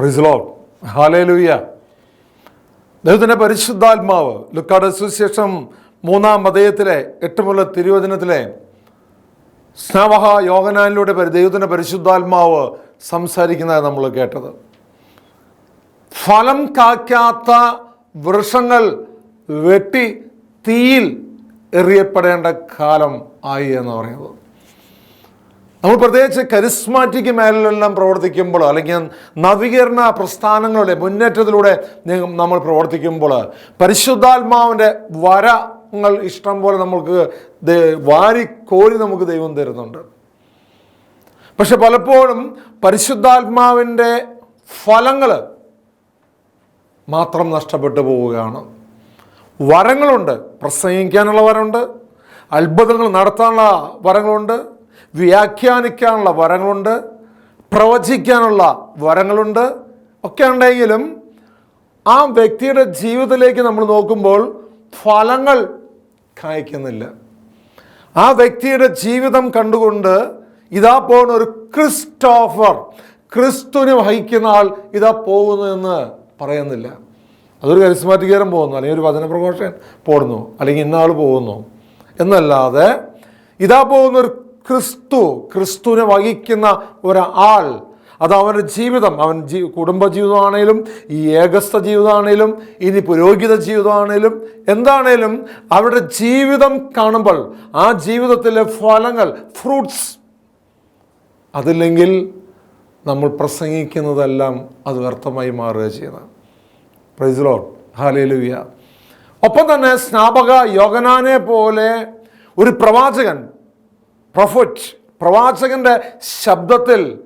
പ്രിസ്ലോ hallelujah ദൈവത്തിന്റെ പരിശുദ്ധാത്മാവ് ലുക്കാട് association മൂന്നാം മതയത്തിലെ എട്ടുമുള്ള തിരുവചനത്തിലെ സ്നേഹ യോഗനാനിലൂടെ ദൈവത്തിന്റെ പരിശുദ്ധാത്മാവ് സംസാരിക്കുന്നതായി നമ്മൾ കേട്ടത്. ഫലം കാക്കാത്ത വൃക്ഷങ്ങൾ വെട്ടി തീയിൽ എറിയപ്പെടേണ്ട കാലം ആയി എന്ന് പറയുന്നത്. നമ്മൾ പ്രത്യേകിച്ച് കരിസ്മാറ്റിക് മേഖലയിലെല്ലാം പ്രവർത്തിക്കുമ്പോൾ അല്ലെങ്കിൽ നവീകരണ പ്രസ്ഥാനങ്ങളുടെ മുന്നേറ്റത്തിലൂടെ നമ്മൾ പ്രവർത്തിക്കുമ്പോൾ പരിശുദ്ധാത്മാവിന്റെ വരങ്ങൾ ഇഷ്ടം പോലെ നമുക്ക് വാരിക്കോരി വാരി കോരി നമുക്ക് ദൈവം തരുന്നുണ്ട്. പക്ഷെ പലപ്പോഴും പരിശുദ്ധാത്മാവിന്റെ ഫലങ്ങൾ മാത്രം നഷ്ടപ്പെട്ടു പോവുകയാണ്. വരങ്ങളുണ്ട് പ്രസംഗിക്കാനുള്ള വരമുണ്ട് അത്ഭുതങ്ങൾ നടത്താനുള്ള വരങ്ങളുണ്ട് വ്യാഖ്യാനിക്കാനുള്ള വരങ്ങളുണ്ട് പ്രവചിക്കാനുള്ള വരങ്ങളുണ്ട്. ഒക്കെ ഉണ്ടെങ്കിലും ആ വ്യക്തിയുടെ ജീവിതത്തിലേക്ക് നമ്മൾ നോക്കുമ്പോൾ ഫലങ്ങൾ കായ്ക്കുന്നില്ല. ആ വ്യക്തിയുടെ ജീവിതം കണ്ടുകൊണ്ട് ഇതാ പോകുന്ന ഒരു ക്രിസ്റ്റോഫർ ക്രിസ്തുവിനെ വഹിക്കുന്ന ആൾ ഇതാ പോകുന്നു എന്ന് പറയുന്നില്ല. അതൊരു കരിസ്മാറ്റിക്കാരൻ പോകുന്നു അല്ലെങ്കിൽ ഒരു വചനപ്രഘോഷൻ പോടുന്നു അല്ലെങ്കിൽ ഇന്ന ആൾ പോകുന്നു. എന്നല്ലാതെ ഇതാ പോകുന്ന ഒരു ക്രിസ്തു ക്രിസ്തുവിനെ വഹിക്കുന്ന ഒരാൾ. അത് അവന്റെ ജീവിതം. അവൻ ജീ കുടുംബ ജീവിതമാണേലും ഈ ഏകസ്ഥ ജീവിതമാണേലും ഇനി പുരോഹിത ജീവിതമാണേലും എന്താണേലും അവരുടെ ജീവിതം കാണുമ്പോൾ ആ ജീവിതത്തിലെ ഫലങ്ങൾ ഫ്രൂട്ട്സ് അതില്ലെങ്കിൽ നമ്മൾ പ്രസംഗിക്കുന്നതെല്ലാം അത് വ്യർത്ഥമായി മാറുക ചെയ്യുന്നത് പ്രൈസ്ലോ ഹാലേലുവിയ ഒപ്പം തന്നെ സ്നാപക യോഗനാനെ പോലെ ഒരു പ്രവാചകൻ പ്രൊഫറ്റ് പ്രവാചകന്റെ ശബ്ദത്തിൽ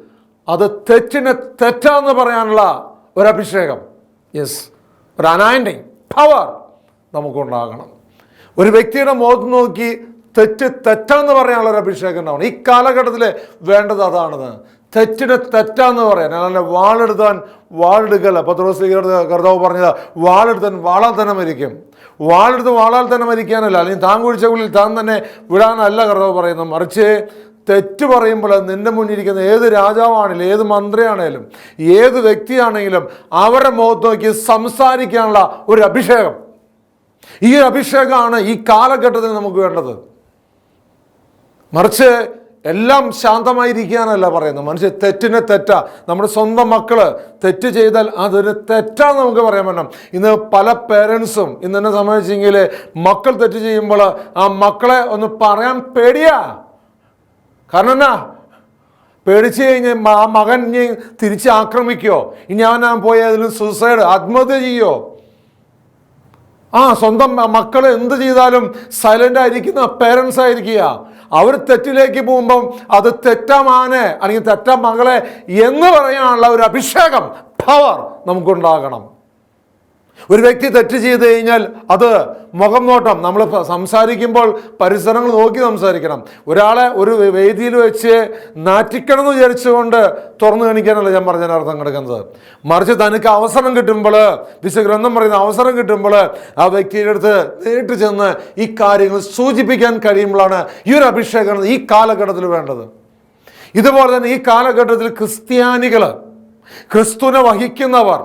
അത് തെറ്റിന് തെറ്റാന്ന് പറയാനുള്ള ഒരു അഭിഷേകം യെസ് ഒരു അനായന്റെ പവർ നമുക്കുണ്ടാകണം. ഒരു വ്യക്തിയുടെ മുഖത്ത് നോക്കി തെറ്റ് തെറ്റാന്ന് പറയാനുള്ള ഒരു അഭിഷേകം ഉണ്ടാവണം. ഈ കാലഘട്ടത്തിൽ വേണ്ടത് അതാണെന്ന്. തെറ്റിന് തെറ്റാന്ന് പറയാൻ അല്ല വാളെടുത്താൻ വാളെടുക്കല്ല. പത്രോസ് കർത്താവ് പറഞ്ഞത് വാളെടുത്താൻ വാളാൽ തന്നെ മരിക്കും വാളെടുത്ത് വാളാൽ തന്നെ മരിക്കാനല്ല. അല്ലെങ്കിൽ താൻ കുഴിച്ച താൻ തന്നെ വിടാനല്ല കർത്താവ് പറയുന്നത്. മറിച്ച് തെറ്റ് പറയുമ്പോൾ നിന്റെ മുന്നിരിക്കുന്ന ഏത് രാജാവാണെങ്കിലും ഏത് മന്ത്രിയാണേലും ഏത് വ്യക്തിയാണെങ്കിലും അവരുടെ മുഖത്ത് നോക്കി സംസാരിക്കാനുള്ള ഒരു അഭിഷേകം. ഈ അഭിഷേകമാണ് ഈ കാലഘട്ടത്തിൽ നമുക്ക് വേണ്ടത്. മറിച്ച് എല്ലാം ശാന്തമായിരിക്കാനല്ല പറയുന്നത്. മനുഷ്യ തെറ്റിനെ തെറ്റാ. നമ്മുടെ സ്വന്തം മക്കൾ തെറ്റ് ചെയ്താൽ അതൊരു തെറ്റാന്ന് നമുക്ക് പറയാൻ പറ്റണം. ഇന്ന് പല പേരൻസും ഇന്ന് എന്നെ സംബന്ധിച്ചെങ്കിൽ മക്കൾ തെറ്റ് ചെയ്യുമ്പോൾ ആ മക്കളെ ഒന്ന് പറയാൻ പേടിയാ. കാരണം എന്നാ? പേടിച്ച് കഴിഞ്ഞാൽ ആ മകൻ ഇനി തിരിച്ച് ആക്രമിക്കോ? ഇനി അവൻ പോയി അതിൽ സൂസൈഡ് ആത്മഹത്യ ചെയ്യോ? ആ സ്വന്തം മക്കൾ എന്ത് ചെയ്താലും സൈലന്റ് ആയിരിക്കുന്ന പേരൻസ് ആയിരിക്കുക. അവർ തെറ്റിലേക്ക് പോകുമ്പം അത് തെറ്റമാനെ അല്ലെങ്കിൽ തെറ്റ മകളെ എന്ന് പറയാനുള്ള ഒരു അഭിഷേകം പവർ നമുക്കുണ്ടാകണം. ഒരു വ്യക്തി തെറ്റ് ചെയ്ത് കഴിഞ്ഞാൽ അത് മുഖം നോട്ടം നമ്മൾ സംസാരിക്കുമ്പോൾ പരിസരങ്ങൾ നോക്കി സംസാരിക്കണം. ഒരാളെ ഒരു വേദിയിൽ വെച്ച് നാറ്റിക്കണം എന്ന് വിചാരിച്ചുകൊണ്ട് തുറന്നു കാണിക്കാനല്ല ഞാൻ പറഞ്ഞ അർത്ഥം കിടക്കുന്നത്. മറിച്ച് തനിക്ക് അവസരം കിട്ടുമ്പോൾ വിശ്വഗ്രന്ഥം പറയുന്ന അവസരം കിട്ടുമ്പോൾ ആ വ്യക്തിയുടെ അടുത്ത് നേരിട്ട് ചെന്ന് ഈ കാര്യങ്ങൾ സൂചിപ്പിക്കാൻ കഴിയുമ്പോഴാണ് ഈ ഒരു അഭിഷേകം ഈ കാലഘട്ടത്തിൽ വേണ്ടത്. ഇതുപോലെ തന്നെ ഈ കാലഘട്ടത്തിൽ ക്രിസ്ത്യാനികൾ ക്രിസ്തുവിനെ വഹിക്കുന്നവർ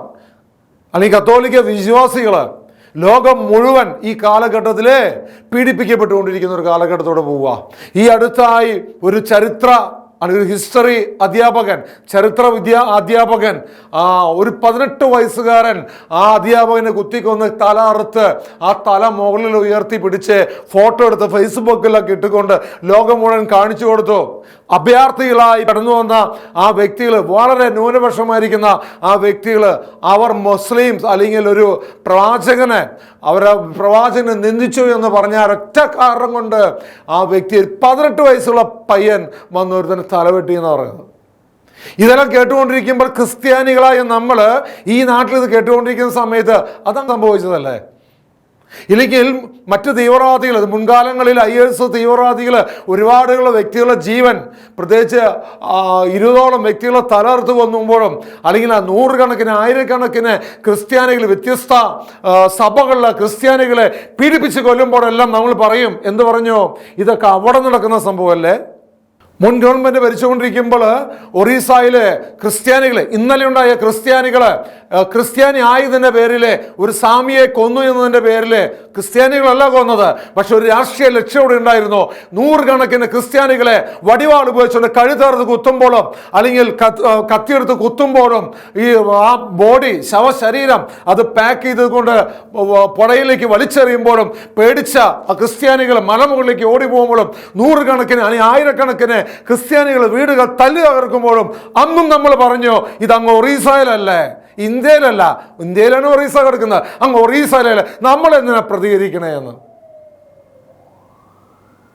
അല്ലെങ്കിൽ കത്തോലിക്ക വിശ്വാസികൾ ലോകം മുഴുവൻ ഈ കാലഘട്ടത്തിൽ പീഡിപ്പിക്കപ്പെട്ടുകൊണ്ടിരിക്കുന്ന ഒരു കാലഘട്ടത്തോടെ പോവുക. ഈ അടുത്തായി ഒരു ചരിത്ര അല്ലെങ്കിൽ ഒരു ഹിസ്റ്ററി അധ്യാപകൻ ചരിത്ര വിദ്യാ അധ്യാപകൻ ഒരു പതിനെട്ട് വയസ്സുകാരൻ ആ അധ്യാപകനെ കുത്തിക്കൊന്ന് തല അറുത്ത് ആ തല മുകളിൽ ഉയർത്തി പിടിച്ച് ഫോട്ടോ എടുത്ത് ഫേസ്ബുക്കിലൊക്കെ ഇട്ടുകൊണ്ട് ലോകം മുഴുവൻ കാണിച്ചു കൊടുത്തു. അഭയാർത്ഥികളായി കടന്നു വന്ന ആ വ്യക്തികൾ വളരെ ന്യൂനപക്ഷമായിരിക്കുന്ന ആ വ്യക്തികൾ അവർ മുസ്ലിംസ് അല്ലെങ്കിൽ ഒരു പ്രവാചകനെ അവരെ പ്രവാചകനെ നിന്ദിച്ചു എന്ന് പറഞ്ഞ ഒരൊറ്റ കാരണം കൊണ്ട് ആ വ്യക്തി പതിനെട്ട് വയസ്സുള്ള പയ്യൻ വന്ന് തലവെട്ടി എന്ന് പറയുന്നത്. ഇതെല്ലാം കേട്ടുകൊണ്ടിരിക്കുമ്പോൾ ക്രിസ്ത്യാനികളായ നമ്മൾ ഈ നാട്ടിൽ ഇത് കേട്ടുകൊണ്ടിരിക്കുന്ന സമയത്ത് അതാണ് സംഭവിച്ചതല്ലേ? ഇല്ലെങ്കിൽ മറ്റ് തീവ്രവാദികൾ മുൻകാലങ്ങളിൽ ഐ എസ് തീവ്രവാദികൾ ഒരുപാടുള്ള വ്യക്തികളുടെ ജീവൻ പ്രത്യേകിച്ച് ഇരുപതോളം വ്യക്തികളെ തലർത്ത് കൊന്നുമ്പോഴും അല്ലെങ്കിൽ ആ നൂറുകണക്കിന് ആയിരക്കണക്കിന് ക്രിസ്ത്യാനികൾ വ്യത്യസ്ത സഭകളിലെ ക്രിസ്ത്യാനികളെ പീഡിപ്പിച്ച് കൊല്ലുമ്പോഴെല്ലാം നമ്മൾ പറയും എന്ത് പറഞ്ഞു? ഇതൊക്കെ അവിടെ നടക്കുന്ന സംഭവമല്ലേ? മുൻ ഗവൺമെന്റ് ഭരിച്ചുകൊണ്ടിരിക്കുമ്പോൾ ഒറീസയിലെ ക്രിസ്ത്യാനികൾ ഇന്നലെ ഉണ്ടായ ക്രിസ്ത്യാനികൾ ക്രിസ്ത്യാനി ആയതിന്റെ പേരിൽ ഒരു സാമിയെ കൊന്നു എന്നതിന്റെ പേരിൽ ക്രിസ്ത്യാനികളല്ല കൊന്നത്. പക്ഷെ ഒരു രാഷ്ട്രീയ ലക്ഷ്യം ഉണ്ടായിരുന്നു. നൂറുകണക്കിന് ക്രിസ്ത്യാനികളെ വടിവാൾ ഉപയോഗിച്ചുകൊണ്ട് കഴുതേർത്ത് കുത്തുമ്പോഴും അല്ലെങ്കിൽ കത്തിയെടുത്ത് കുത്തുമ്പോഴും ഈ ആ ബോഡി ശവശരീരം അത് പാക്ക് ചെയ്തുകൊണ്ട് പുഴയിലേക്ക് വലിച്ചെറിയുമ്പോഴും പേടിച്ച ക്രിസ്ത്യാനികൾ മലമുകളിലേക്ക് ഓടി പോകുമ്പോഴും നൂറുകണക്കിന് അല്ലെങ്കിൽ ആയിരക്കണക്കിന് ക്രിസ്ത്യാനികൾ വീടുകൾ തല്ലി തകർക്കുമ്പോഴും അന്നും നമ്മൾ പറഞ്ഞു ഇതങ്ങ് ഒറീസയിലല്ലേ? ഇന്ത്യയിലല്ല. ഇന്ത്യയിലാണ് ഒറീസ കിടക്കുന്നത്. അങ്ങ് ഒറീസയിലല്ലേ. നമ്മൾ എന്തിനാ പ്രതികരിക്കണേ എന്ന്.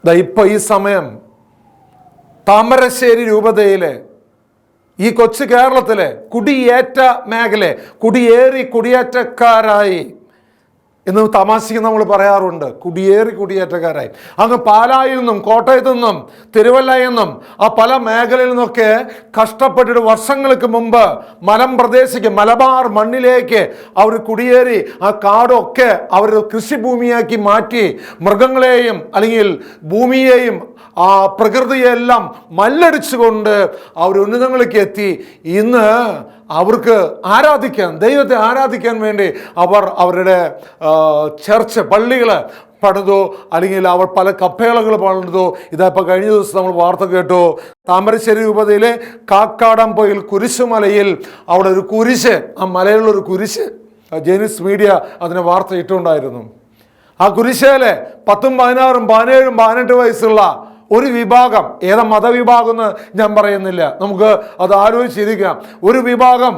ഇപ്പൊ ഈ സമയം താമരശ്ശേരി രൂപതയിലെ ഈ കൊച്ചു കേരളത്തിലെ കുടിയേറ്റ മേഖല കുടിയേറി കുടിയേറ്റക്കാരായി എന്ന് തമാശയ്ക്ക് നമ്മൾ പറയാറുണ്ട്. കുടിയേറി കുടിയേറ്റക്കാരായി. അങ്ങ് പാലായിൽ നിന്നും കോട്ടയത്തു നിന്നും തിരുവല്ലയിൽ നിന്നും ആ പല മേഖലയിൽ നിന്നൊക്കെ കഷ്ടപ്പെട്ടിട്ട് വർഷങ്ങൾക്ക് മുമ്പ് മലം പ്രദേശിക്ക് മലബാർ മണ്ണിലേക്ക് അവർ കുടിയേറി ആ കാടൊക്കെ അവർ കൃഷിഭൂമിയാക്കി മാറ്റി മൃഗങ്ങളെയും അല്ലെങ്കിൽ ഭൂമിയെയും ആ പ്രകൃതിയെല്ലാം മല്ലടിച്ചുകൊണ്ട് അവർ ഉന്നതങ്ങളിലേക്ക് എത്തി. ഇന്ന് അവർക്ക് ആരാധിക്കാൻ ദൈവത്തെ ആരാധിക്കാൻ വേണ്ടി അവർ അവരുടെ ചർച്ച് പള്ളികൾ പണിതോ അല്ലെങ്കിൽ അവർ പല കപ്പേളകൾ പണിതോ. ഇതാ ഇപ്പോൾ കഴിഞ്ഞ ദിവസം നമ്മൾ വാർത്ത കേട്ടു. താമരശ്ശേരി രൂപതയിലെ കാക്കാടംപൊയിൽ കുരിശുമലയിൽ അവിടെ ഒരു കുരിശ് ആ മലയിലുള്ളൊരു കുരിശ് ജെനിസ് മീഡിയ അതിനെ വാർത്ത ഇട്ടുണ്ടായിരുന്നു ആ കുരിശേലെ പത്തും പതിനാറും പതിനേഴും പതിനെട്ട് വയസ്സുള്ള ഒരു വിഭാഗം ഏതാ മതവിഭാഗം എന്ന് ഞാൻ പറയുന്നില്ല. നമുക്ക് അത് ആലോചിച്ചിരിക്കാം ഒരു വിഭാഗം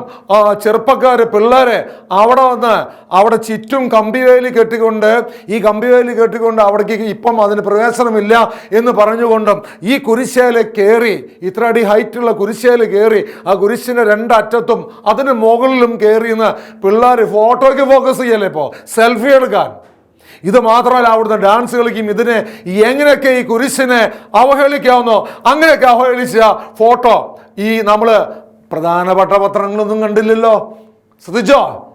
ചെറുപ്പക്കാർ പിള്ളേരെ അവിടെ വന്ന് അവിടെ ചുറ്റും കമ്പിവേലി കെട്ടിക്കൊണ്ട് ഈ കമ്പിവേലി കെട്ടിക്കൊണ്ട് അവിടേക്ക് ഇപ്പം അതിന് പ്രവേശനമില്ല എന്ന് പറഞ്ഞുകൊണ്ടും ഈ കുരിശേല കയറി ഇത്ര അടി ഹൈറ്റുള്ള കുരിശേല കയറി ആ കുരിശിന്റെ രണ്ടറ്റത്തും അതിന് മുകളിലും കയറി എന്ന് പിള്ളേർ ഫോട്ടോയ്ക്ക് ഫോക്കസ് ചെയ്യല്ലേ ഇപ്പോൾ സെൽഫി എടുക്കാൻ. ഇത് മാത്രമല്ല അവിടുന്ന് ഡാൻസ് കളിക്കും. ഇതിനെ എങ്ങനെയൊക്കെ ഈ കുരിശിനെ അവഹേളിക്കാവുന്നോ അങ്ങനെയൊക്കെ അവഹേളിച്ച ഫോട്ടോ ഈ നമ്മൾ പ്രധാനപ്പെട്ട പത്രങ്ങളൊന്നും കണ്ടില്ലല്ലോ. ശ്രദ്ധിച്ചോ?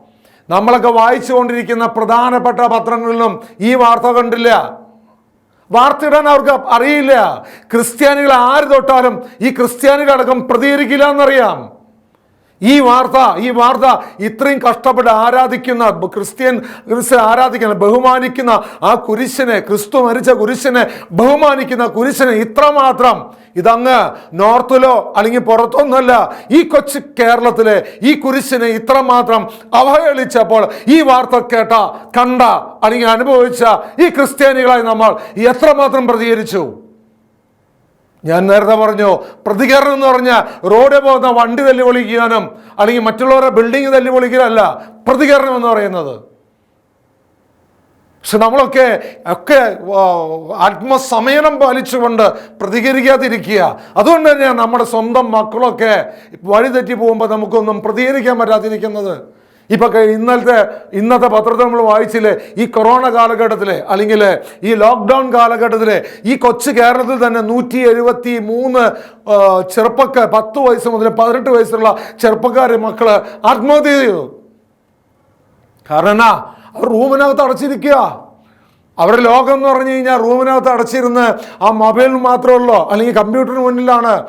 നമ്മളൊക്കെ വായിച്ചുകൊണ്ടിരിക്കുന്ന പ്രധാനപ്പെട്ട പത്രങ്ങളിലും ഈ വാർത്ത കണ്ടില്ല. വാർത്ത ഇടാൻ അവർക്ക് അറിയില്ല. ക്രിസ്ത്യാനികൾ ആര് തൊട്ടാലും ഈ ക്രിസ്ത്യാനികളടക്കം പ്രതികരിക്കില്ല എന്നറിയാം. ഈ വാർത്ത ഈ വാർത്ത ഇത്രയും കഷ്ടപ്പെട്ട് ആരാധിക്കുന്ന ക്രിസ്ത്യൻ ക്രിസ്ത്യൻ ആരാധിക്കുന്ന ബഹുമാനിക്കുന്ന ആ കുരിശിനെ ക്രിസ്തു മരിച്ച കുരിശിനെ ബഹുമാനിക്കുന്ന കുരിശിനെ ഇത്രമാത്രം ഇതങ്ങ് നോർത്തിലോ അല്ലെങ്കിൽ പുറത്തൊന്നല്ല ഈ കൊച്ചു കേരളത്തിലെ ഈ കുരിശിനെ ഇത്രമാത്രം അവഹേളിച്ചപ്പോൾ ഈ വാർത്ത കേട്ട കണ്ട അല്ലെങ്കിൽ അനുഭവിച്ച ഈ ക്രിസ്ത്യാനികളായി നമ്മൾ എത്രമാത്രം പ്രതികരിച്ചു? ഞാൻ നേരത്തെ പറഞ്ഞു പ്രതികരണം എന്ന് പറഞ്ഞാൽ റോഡിൽ പോകുന്ന വണ്ടി തല്ലി അല്ലെങ്കിൽ മറ്റുള്ളവരെ ബിൽഡിംഗ് തല്ലി പൊളിക്കാനല്ല പ്രതികരണം എന്ന് പറയുന്നത്. പക്ഷെ നമ്മളൊക്കെ ഒക്കെ ആത്മസമയനം പാലിച്ചുകൊണ്ട് പ്രതികരിക്കാതിരിക്കുക. അതുകൊണ്ട് തന്നെയാണ് നമ്മുടെ സ്വന്തം മക്കളൊക്കെ വഴിതെറ്റി പോകുമ്പോൾ നമുക്കൊന്നും പ്രതികരിക്കാൻ പറ്റാതിരിക്കുന്നത്. ഇപ്പൊ ഇന്നലത്തെ ഇന്നത്തെ പത്രത്തിൽ നമ്മൾ വായിച്ചില്ലേ ഈ കൊറോണ കാലഘട്ടത്തിലെ അല്ലെങ്കിൽ ഈ ലോക്ക്ഡൗൺ കാലഘട്ടത്തിലെ ഈ കൊച്ചു കേരളത്തിൽ തന്നെ നൂറ്റി എഴുപത്തി മൂന്ന് ചെറുപ്പക്കാർ പത്ത് വയസ്സ് മുതൽ പതിനെട്ട് വയസ്സുള്ള ചെറുപ്പക്കാരെ മക്കൾ ആത്മഹത്യ ചെയ്തു. കാരണം എന്നാ? റൂമിനകത്ത് അടച്ചിരിക്കുക. അവരുടെ ലോകം എന്ന് പറഞ്ഞു കഴിഞ്ഞാൽ റൂമിനകത്ത് അടച്ചിരുന്ന് ആ മാത്രമേ ഉള്ളൂ അല്ലെങ്കിൽ കമ്പ്യൂട്ടറിന് മുന്നിലാണ്.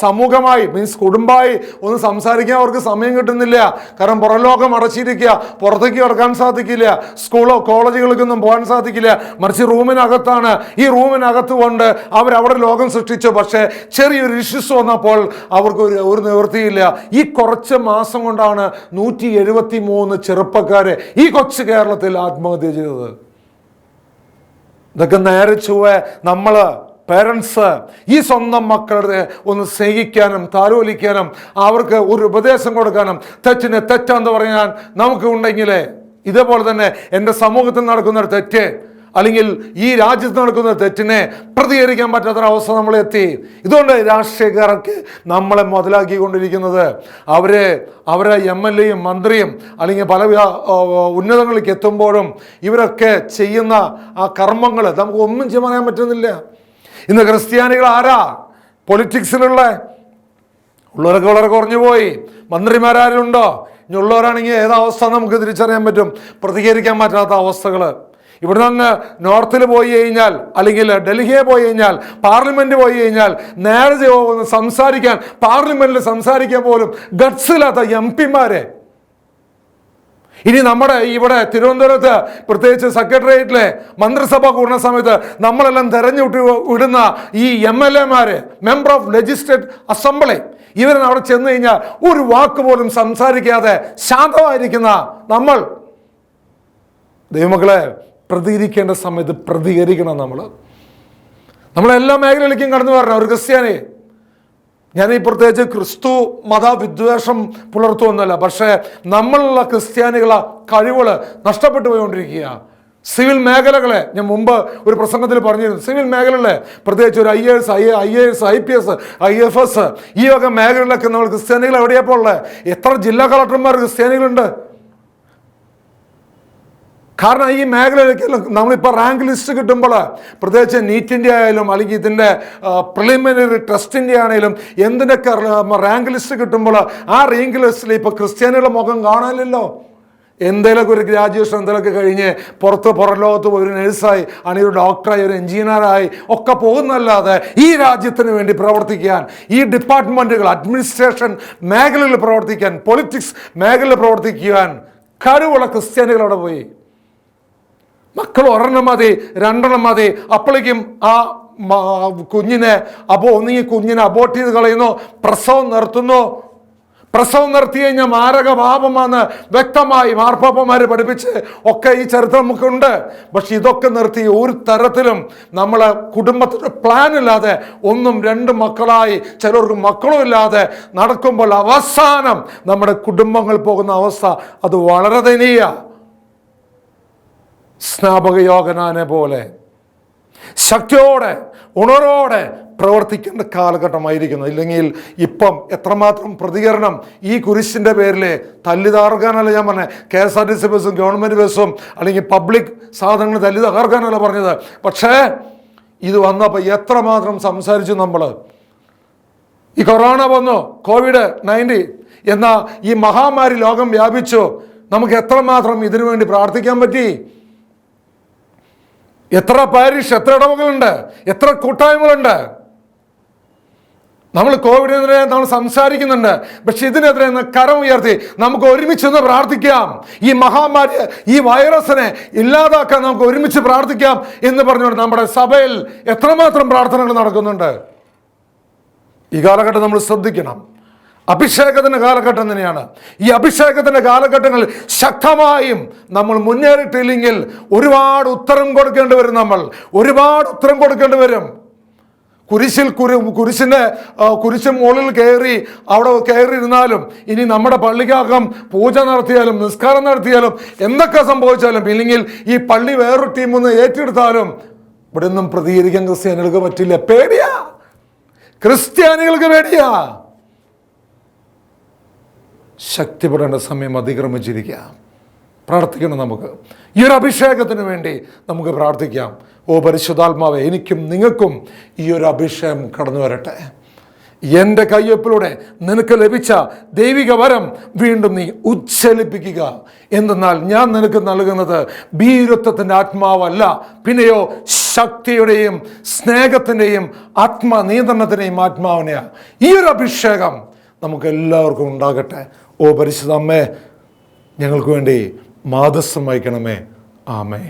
സമൂഹമായി മീൻസ് കുടുംബമായി ഒന്ന് സംസാരിക്കാൻ അവർക്ക് സമയം കിട്ടുന്നില്ല. കാരണം പുറം ലോകം അടച്ചിരിക്കുക പുറത്തേക്ക് കിടക്കാൻ സാധിക്കില്ല സ്കൂളോ കോളേജുകൾക്കൊന്നും പോകാൻ സാധിക്കില്ല. മറിച്ച് റൂമിനകത്താണ്. ഈ റൂമിനകത്ത് കൊണ്ട് അവരവിടെ ലോകം സൃഷ്ടിച്ചു. പക്ഷേ ചെറിയൊരു ഇഷ്യൂസ് വന്നപ്പോൾ അവർക്ക് ഒരു ഒരു നിവൃത്തിയില്ല. ഈ കുറച്ച് മാസം കൊണ്ടാണ് നൂറ്റി എഴുപത്തി മൂന്ന് ചെറുപ്പക്കാരെ ഈ കൊച്ചു കേരളത്തിൽ ആത്മഹത്യ ചെയ്തത്. ഇതൊക്കെ നേരെ നമ്മൾ പേരൻസ് ഈ സ്വന്തം മക്കളുടെ ഒന്ന് സ്നേഹിക്കാനും താലോലിക്കാനും അവർക്ക് ഒരു ഉപദേശം കൊടുക്കാനും തെറ്റിനെ തെറ്റാന്ന് പറയാൻ നമുക്ക് ഉണ്ടെങ്കിൽ ഇതേപോലെ തന്നെ എന്റെ സമൂഹത്തിൽ നടക്കുന്ന ഒരു തെറ്റ്. അല്ലെങ്കിൽ ഈ രാജ്യത്ത് നടക്കുന്ന തെറ്റിനെ പ്രതികരിക്കാൻ പറ്റാത്തൊരവസ്ഥ നമ്മൾ എത്തി ഇതുകൊണ്ട് രാഷ്ട്രീയക്കാരൊക്കെ നമ്മളെ മുതലാക്കിക്കൊണ്ടിരിക്കുന്നത്. അവരെ അവരെ എം എൽ എയും മന്ത്രിയും അല്ലെങ്കിൽ പല ഉന്നതങ്ങളിലേക്ക് എത്തുമ്പോഴും ഇവരൊക്കെ ചെയ്യുന്ന ആ കർമ്മങ്ങൾ നമുക്ക് ഒന്നും ചെയ്യാൻ പറ്റുന്നില്ല. ഇന്ന് ക്രിസ്ത്യാനികൾ ആരാ? പൊളിറ്റിക്സിലുള്ള ഉള്ളവരൊക്കെ വളരെ കുറഞ്ഞു പോയി. മന്ത്രിമാരാരുണ്ടോ? ഇനി ഉള്ളവരാണെങ്കിൽ ഏതവസ്ഥ നമുക്ക് തിരിച്ചറിയാൻ പറ്റും? പ്രതികരിക്കാൻ പറ്റാത്ത അവസ്ഥകൾ ഇവിടെ നിന്ന് നോർത്തിൽ പോയി കഴിഞ്ഞാൽ അല്ലെങ്കിൽ ഡൽഹിയെ പോയി കഴിഞ്ഞാൽ പാർലമെന്റ് പോയി കഴിഞ്ഞാൽ നേരെ പോകുന്ന സംസാരിക്കാൻ പാർലമെന്റിൽ സംസാരിക്കാൻ പോലും ഗഡ്സില്ലാത്ത എം പിമാരെ. ഇനി നമ്മുടെ ഇവിടെ തിരുവനന്തപുരത്ത് പ്രത്യേകിച്ച് സെക്രട്ടേറിയറ്റിലെ മന്ത്രിസഭ കൂടുന്ന സമയത്ത് നമ്മളെല്ലാം തെരഞ്ഞുവിട്ട് വിടുന്ന ഈ എം എൽ എമാര് മെമ്പർ ഓഫ് ലെജിസ്ലേറ്റ് അസംബ്ലി ഇവരെ അവിടെ ചെന്ന് കഴിഞ്ഞാൽ ഒരു വാക്ക് പോലും സംസാരിക്കാതെ ശാന്തമായിരിക്കുന്ന നമ്മൾ. ദൈവമക്കളെ പ്രതികരിക്കേണ്ട സമയത്ത് പ്രതികരിക്കണം നമ്മൾ നമ്മളെല്ലാ മേഖലയിലേക്കും കടന്നു വരണം ഒരു ക്രിസ്ത്യാനി. ഞാൻ ഈ പ്രത്യേകിച്ച് ക്രിസ്തു മതവിദ്വേഷം പുലർത്തുമെന്നല്ല പക്ഷേ നമ്മളുള്ള ക്രിസ്ത്യാനികളെ കഴിവുകൾ നഷ്ടപ്പെട്ടു പോയിക്കൊണ്ടിരിക്കുക സിവിൽ മേഖലകളെ ഞാൻ മുമ്പ് ഒരു പ്രസംഗത്തിൽ പറഞ്ഞിരുന്നു സിവിൽ മേഖലകളെ പ്രത്യേകിച്ച് ഒരു I S I I S I P S I F S ഈ വക മേഖലകളിലൊക്കെ നമ്മൾ ക്രിസ്ത്യാനികൾ എവിടെയപ്പോൾ ഉള്ളത്? എത്ര ജില്ലാ കളക്ടർമാർ ക്രിസ്ത്യാനികളുണ്ട്? കാരണം ഈ മേഖലയിലേക്കെല്ലാം നമ്മളിപ്പോൾ റാങ്ക് ലിസ്റ്റ് കിട്ടുമ്പോൾ പ്രത്യേകിച്ച് നീറ്റിന്റെ ആയാലും അല്ലെങ്കിൽ ഇതിന്റെ പ്രിലിമിനറി ടെസ്റ്റിന്റെ ആണെങ്കിലും എന്തിനൊക്കെ റാങ്ക് ലിസ്റ്റ് കിട്ടുമ്പോൾ ആ റാങ്ക് ലിസ്റ്റിൽ ഇപ്പോൾ ക്രിസ്ത്യാനികളുടെ മുഖം കാണാനില്ലല്ലോ. എന്തെങ്കിലുമൊക്കെ ഒരു ഗ്രാജുവേഷൻ എന്തെങ്കിലുമൊക്കെ കഴിഞ്ഞ് പുറത്ത് പുറം ലോകത്ത് പോയി ഒരു നഴ്സായി അല്ലെങ്കിൽ ഒരു ഡോക്ടറായി ഒരു എഞ്ചിനീയറായി ഒക്കെ പോകുന്നല്ലാതെ ഈ രാജ്യത്തിന് വേണ്ടി പ്രവർത്തിക്കാൻ ഈ ഡിപ്പാർട്ട്മെന്റുകൾ അഡ്മിനിസ്ട്രേഷൻ മേഖലയിൽ പ്രവർത്തിക്കാൻ പൊളിറ്റിക്സ് മേഖലയിൽ പ്രവർത്തിക്കുവാൻ കഴിവുള്ള ക്രിസ്ത്യാനികൾ അവിടെ പോയി? മക്കൾ ഒരെണ്ണം മതി രണ്ടെണ്ണം മതി. അപ്പോഴേക്കും ആ കുഞ്ഞിനെ അബോ ഒന്നുകിൽ കുഞ്ഞിനെ അബോട്ട് ചെയ്ത് കളയുന്നു. പ്രസവം നിർത്തുന്നു. പ്രസവം നിർത്തി കഴിഞ്ഞാൽ മാരക പാപമാണെന്ന് വ്യക്തമായി മാർപ്പാപ്പന്മാർ പഠിപ്പിച്ച് ഒക്കെ ഈ ചരിത്രം നമുക്കുണ്ട്. പക്ഷെ ഇതൊക്കെ നിർത്തി ഒരു തരത്തിലും നമ്മൾ കുടുംബത്തിന്റെ പ്ലാൻ ഇല്ലാതെ ഒന്നും രണ്ട് മക്കളായി ചിലർക്ക് മക്കളും ഇല്ലാതെ നടക്കുമ്പോൾ അവസാനം നമ്മുടെ കുടുംബങ്ങൾ പോകുന്ന അവസ്ഥ അത് വളരെ ദയനീയ. സ്നാപക യോഗനാനെ പോലെ. ശക്തിയോടെ ഉണരോടെ പ്രവർത്തിക്കേണ്ട കാലഘട്ടമായിരിക്കുന്നു. ഇല്ലെങ്കിൽ ഇപ്പം എത്രമാത്രം പ്രതികരണം ഈ കുരിശിന്റെ പേരിൽ തല്ലി തകർക്കാനല്ല ഞാൻ പറഞ്ഞത്. K S R T C ബസ്സും ഗവൺമെന്റ് ബസ്സും അല്ലെങ്കിൽ പബ്ലിക് സാധനങ്ങൾ തല്ലി തകർക്കാനല്ല പറഞ്ഞത്. പക്ഷേ ഇത് വന്നപ്പോൾ എത്രമാത്രം സംസാരിച്ചു നമ്മൾ. ഈ കൊറോണ വന്നു കോവിഡ് നയന്റീൻ എന്ന ഈ മഹാമാരി ലോകം വ്യാപിച്ചു. നമുക്ക് എത്രമാത്രം ഇതിനു വേണ്ടി പ്രാർത്ഥിക്കാൻ പറ്റി? എത്ര പാരിഷ് എത്ര ഇടവകളുണ്ട് എത്ര കൂട്ടായ്മകളുണ്ട്. നമ്മൾ കോവിഡിനെതിരെ നമ്മൾ സംസാരിക്കുന്നുണ്ട് പക്ഷെ ഇതിനെതിരെ കരം ഉയർത്തി നമുക്ക് ഒരുമിച്ച് ഒന്ന് പ്രാർത്ഥിക്കാം. ഈ മഹാമാരി ഈ വൈറസിനെ ഇല്ലാതാക്കാൻ നമുക്ക് ഒരുമിച്ച് പ്രാർത്ഥിക്കാം എന്ന് പറഞ്ഞുകൊണ്ട് നമ്മുടെ സഭയിൽ എത്രമാത്രം പ്രാർത്ഥനകൾ നടക്കുന്നുണ്ട്. ഈ കാലഘട്ടം നമ്മൾ ശ്രദ്ധിക്കണം. അഭിഷേകത്തിന്റെ കാലഘട്ടം തന്നെയാണ്. ഈ അഭിഷേകത്തിന്റെ കാലഘട്ടങ്ങളിൽ ശക്തമായും നമ്മൾ മുന്നേറിയിട്ടില്ലെങ്കിൽ ഒരുപാട് ഉത്തരം കൊടുക്കേണ്ടി വരും നമ്മൾ. ഒരുപാട് ഉത്തരം കൊടുക്കേണ്ടി വരും. കുരിശിൽ കുരു കുരിശിന്റെ കുരിശ് മുകളിൽ കയറി അവിടെ കയറിയിരുന്നാലും ഇനി നമ്മുടെ പള്ളിക്കകം പൂജ നടത്തിയാലും നിസ്കാരം നടത്തിയാലും എന്തൊക്കെ സംഭവിച്ചാലും ഇല്ലെങ്കിൽ ഈ പള്ളി വേറൊരു ടീം ഒന്ന് ഏറ്റെടുത്താലും ഇവിടെ നിന്നും പ്രതികരിക്കാൻ ക്രിസ്ത്യാനികൾക്ക് പറ്റില്ല. പേടിയാ. ക്രിസ്ത്യാനികൾക്ക് പേടിയാ. ശക്തിപ്പെടേണ്ട സമയം അതിക്രമിച്ചിരിക്കുക. പ്രാർത്ഥിക്കണം നമുക്ക്. ഈ ഒരു അഭിഷേകത്തിന് വേണ്ടി നമുക്ക് പ്രാർത്ഥിക്കാം. ഓ പരിശുദ്ധാത്മാവെ എനിക്കും നിങ്ങൾക്കും ഈ ഒരു അഭിഷേകം കടന്നു വരട്ടെ. എന്റെ കയ്യൊപ്പിലൂടെ നിനക്ക് ലഭിച്ച ദൈവിക വരം വീണ്ടും നീ ഉച്ചലിപ്പിക്കുക എന്തെന്നാൽ ഞാൻ നിനക്ക് നൽകുന്നത് ഭീരുത്വത്തിന്റെ ആത്മാവല്ല. പിന്നെയോ ശക്തിയുടെയും സ്നേഹത്തിന്റെയും ആത്മനിയന്ത്രണത്തിന്റെയും ആത്മാവിനെയാണ് ഈ ഒരു അഭിഷേകം നമുക്ക് എല്ലാവർക്കും ഉണ്ടാകട്ടെ. ഓ പരിശുദ്ധ അമ്മേ ഞങ്ങൾക്ക് വേണ്ടി മാതസ്സം വഹിക്കണമേ. ആമേ